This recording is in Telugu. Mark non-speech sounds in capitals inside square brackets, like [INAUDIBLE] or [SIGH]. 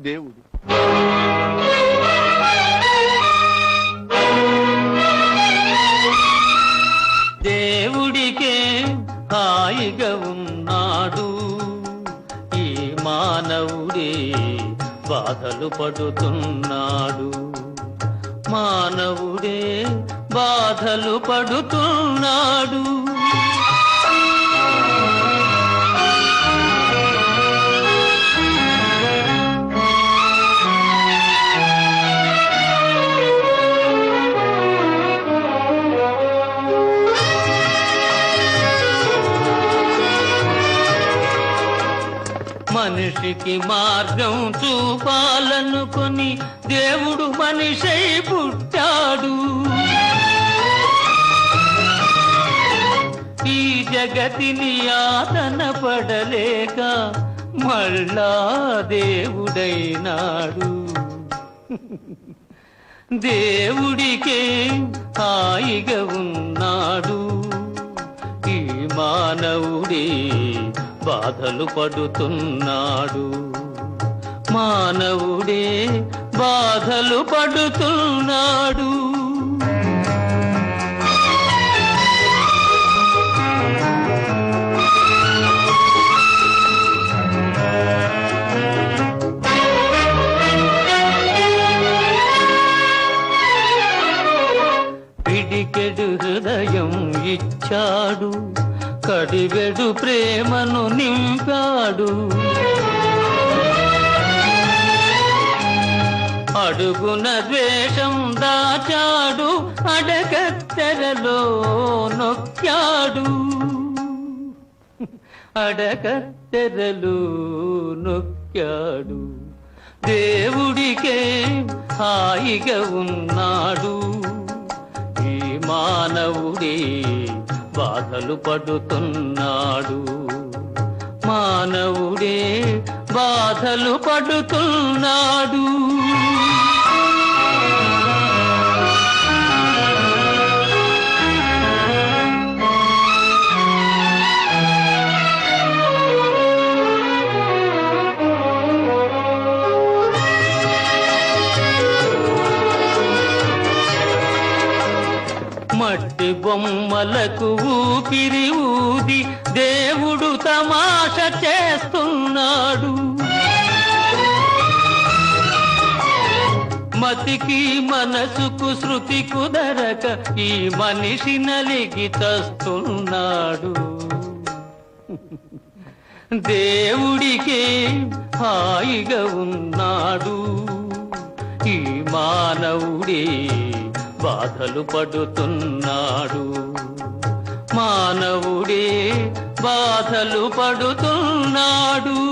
దేవుడు. దేవుడికే హాయిగా ఉన్నాడు. ఈ మానవుడే బాధలు పడుతున్నాడు. మానవుడే బాధలు పడుతున్నాడు. మనిషికి మార్గం చూపాలనుకుని దేవుడు మనిషై పుట్టాడు. ఈ జగతిని ఆతన పడలేక మళ్ళా దేవుడైనాడు. [LAUGHS] దేవుడికి బాధలు పడుతున్నాడు. మానవుడే బాధలు పడుతున్నాడు. పిడికెడు హృదయం ఇచ్చాడు. కడివెడు ప్రేమను నింపాడు. అడుగున ద్వేషం దాచాడు అడగత్తెరలో నొక్కాడు. అడగత్తెరలు నొక్కాడు. దేవుడికే హాయిగా ఉన్నాడు. ఈ మానవుడే బాధలు పడుతున్నాడు. మానవుడే బాధలు పడుతున్నాడు. మట్టి బొమ్మలకు ఊపిరి ఊది దేవుడు తమాష చేస్తున్నాడు. మతికి మనసుకు శృతి కుదరక ఈ మనిషి నలిగి తస్తున్నాడు దేవుడికే హాయిగా ఉన్నాడు. ఈ మానవుడే బాధలు పడుతున్నాడు. మానవుడే బాధలు పడుతున్నాడు.